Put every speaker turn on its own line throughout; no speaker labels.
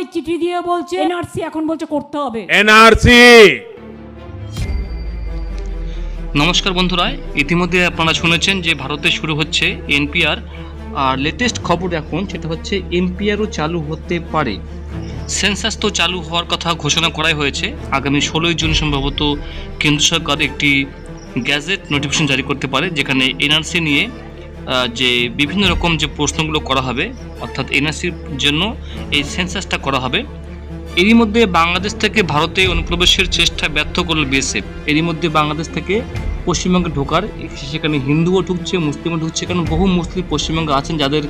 আমায় চিঠি দিয়ে বলছে এনআরসি এখন বলছে করতে হবে।
এনআরসি
নমস্কার বন্ধুরা ইতিমধ্যে আপনারা শুনেছেন যে ভারতে শুরু হচ্ছে এনপিআর আর লেটেস্ট খবর এখন সেটা হচ্ছে এনপিআরও চালু হতে পারে। সেন্সাস তো চালু হওয়ার কথা ঘোষণা করাই হয়েছে। আগামী ষোলোই জুন সম্ভবত কেন্দ্র সরকার একটি গ্যাজেট নোটিফিকেশন জারি করতে পারে যেখানে এনআরসি নিয়ে যে বিভিন্ন রকম যে প্রশ্নগুলো করা হবে, অর্থাৎ এনআরসির জন্য এই সেন্সাসটা করা হবে। এরই মধ্যে বাংলাদেশ থেকে ভারতে অনুপ্রবেশের চেষ্টা ব্যর্থ করল বিএসএফ এরই মধ্যে বাংলাদেশ থেকে পশ্চিমবঙ্গে ঢোকার, সেখানে হিন্দুও ঢুকছে, মুসলিমও ঢুকছে, কারণ বহু মুসলিম পশ্চিমবঙ্গে আছেন যাদের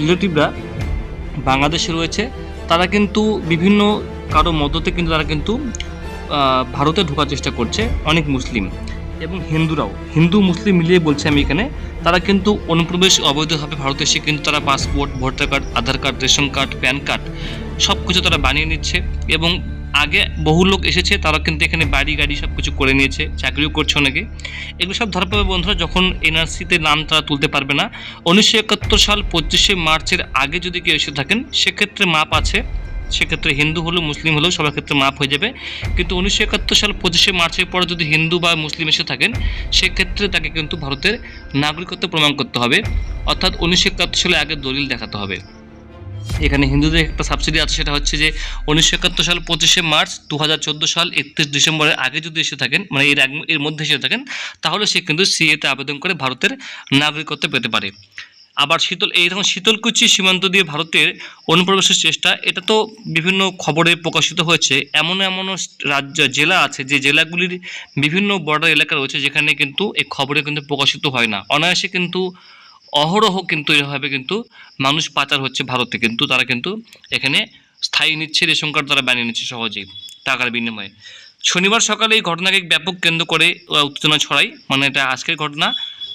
রিলেটিভরা বাংলাদেশে রয়েছে। তারা কিন্তু বিভিন্ন কারও মদতে কিন্তু তারা কিন্তু ভারতে ঢোকার চেষ্টা করছে অনেক মুসলিম। এবং হিন্দুরাও। হিন্দু, মুসলিম মিলিয়ে বলছে আমি এখানে, তারা কিন্তু অনুপ্রবেশ অবৈধভাবে ভারতে এসে কিন্তু তারা passport, voter card, Aadhaar card, ration card, PAN card সব কিছু তারা বানিয়ে নিচ্ছে এবং আগে বহু লোক এসেছে, তারা কিন্তু এখানে বাড়ি গাড়ি সব কিছু করে নিয়েছে, চাকরিও করছে অনেকে। এগুলো সব ধরা পাবে বন্ধুরা, যখন এনআরসিতে নাম তারা তুলতে পারবে না। উনিশশো একাত্তর সাল পঁচিশে মার্চের আগে যদি কেউ এসে থাকেন, সেক্ষেত্রে মাপ আছে সেক্ষেত্রে হিন্দু হলেও মুসলিম হলেও সবার ক্ষেত্রে মাপ হয়ে যাবে। কিন্তু উনিশশো একাত্তর সাল পঁচিশে মার্চের পরে যদি হিন্দু বা মুসলিম এসে থাকেন, সেক্ষেত্রে তাকে কিন্তু ভারতের নাগরিকত্ব প্রমাণ করতে হবে। অর্থাৎ উনিশশো একাত্তর সালে আগে দলিল দেখাতে হবে। এখানে হিন্দুদের একটা সাবসিডি আছে, সেটা হচ্ছে যে উনিশশো একাত্তর সাল পঁচিশে মার্চ দু হাজার চোদ্দ সাল একত্রিশ ডিসেম্বরের আগে যদি এসে থাকেন মানে এর এর মধ্যে এসে থাকেন, তাহলে সে কিন্তু সিএতে আবেদন করে ভারতের নাগরিকত্ব পেতে পারে। আবার শীতল, এই রকম শীতলকুচি সীমান্ত দিয়ে ভারতের অনুপ্রবেশের চেষ্টা, এটা তো বিভিন্ন খবরে প্রকাশিত হয়েছে। এমন এমন রাজ্য, জেলা আছে, যে জেলাগুলির বিভিন্ন বর্ডার এলাকা রয়েছে, যেখানে কিন্তু এই খবরে কিন্তু প্রকাশিত হয় না। অনায়াসে কিন্তু অহরহ কিন্তু এভাবে কিন্তু মানুষ পাচার হচ্ছে ভারতে, কিন্তু তারা কিন্তু এখানে স্থায়ী নিচ্ছে রেশন কার্ড তারা বানিয়ে নিচ্ছে সহজেই টাকার বিনিময়ে। শনিবার সকালে এই ঘটনাকে ব্যাপক কেন্দ্র করে উত্তেজনা ছড়ায় মানে এটা আজকের ঘটনা।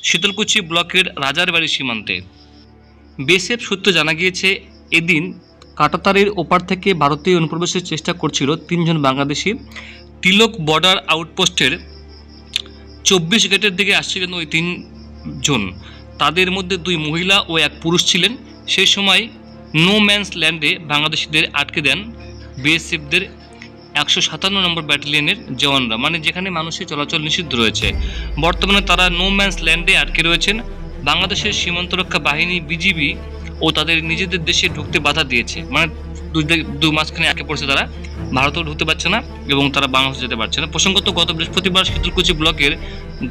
শীতলকুচি ব্লকের রাজারবাড়ি সীমান্তে। বিএসএফ সূত্রে জানা গিয়েছে, এদিন কাটাতারের ওপার থেকে ভারতীয় অনুপ্রবেশের চেষ্টা করছিল তিনজন বাংলাদেশি। তিলক বর্ডার আউটপোস্টের চব্বিশ গেটের দিকে আসছিলেন ওই তিনজন। তাদের মধ্যে দুই মহিলা ও এক পুরুষ ছিলেন। সেই সময় নো ম্যানস ল্যান্ডে বাংলাদেশিদের আটকে দেন বিএসএফদের একশো সাতান্ন নম্বর ব্যাটালিয়নের জওয়ানরা মানে যেখানে মানুষের চলাচল নিষিদ্ধ রয়েছে। বর্তমানে তারা নো ম্যানস ল্যান্ডে আটকে রয়েছেন। বাংলাদেশের সীমান্তরক্ষা বাহিনী, বিজিবি ও তাদের নিজেদের দেশে ঢুকতে বাধা দিয়েছে। মানে দু মাঝখানে আটকে পড়ছে তারা। ভারতেও ঢুকতে পারছে না এবং তারা বাংলাদেশ যেতে পারছে না। প্রসঙ্গত গত বৃহস্পতিবার শীতলকুচি ব্লকের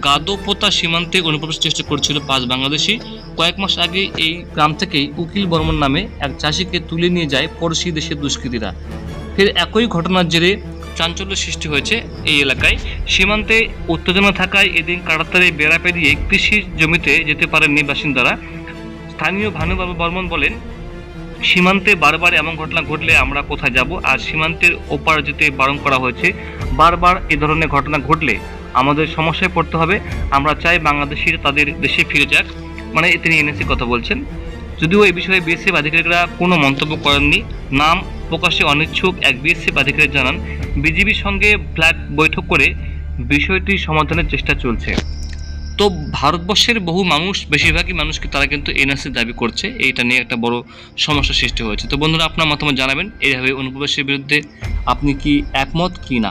গাদোপোতা সীমান্তে অনুপ্রবেশ চেষ্টা করছিল পাঁচ বাংলাদেশি। কয়েক মাস আগে এই গ্রাম থেকেই উকিল বর্মন নামে এক চাষিকে তুলে নিয়ে যায় পড়শি দেশের দুষ্কৃতীরা। ফের একই ঘটনার জেরে চাঞ্চল্য সৃষ্টি হয়েছে এই এলাকায়। সীমান্তে উত্তেজনা থাকায় এদিন কাটাতারে বেড়া পেরিয়ে কৃষি জমিতে যেতে পারেননি বাসিন্দারা। স্থানীয় ভানুবাবু বর্মন বলেন, সীমান্তে বারবার এমন ঘটনা ঘটলে আমরা কোথায় যাব? আর সীমান্তের ওপার যেতে বারণ করা হয়েছে। বারবার এ ধরনের ঘটনা ঘটলে আমাদের সমস্যায় পড়তে হবে। আমরা চাই বাংলাদেশিরা তাদের দেশে ফিরে যাক। মানে তিনি এনএসসি কথা বলছেন। যদিও এই বিষয়ে বিএসএফ আধিকারিকরা কোনো মন্তব্য করেননি। নাম প্রকাশে অনিচ্ছুক এক বিএসএফ আধিকারিক জানান, বিজিবির সঙ্গে ফ্ল্যাট বৈঠক করে বিষয়টি সমাধানের চেষ্টা চলছে। তো ভারতবর্ষের বহু মানুষ, বেশিরভাগই মানুষকে তারা কিন্তু এনআরসি দাবি করছে। এইটা নিয়ে একটা বড় সমস্যা সৃষ্টি হয়েছে। তো বন্ধুরা, আপনার মতামত জানাবেন। এইভাবে অনুপ্রবেশের বিরুদ্ধে আপনি কি একমত কি না?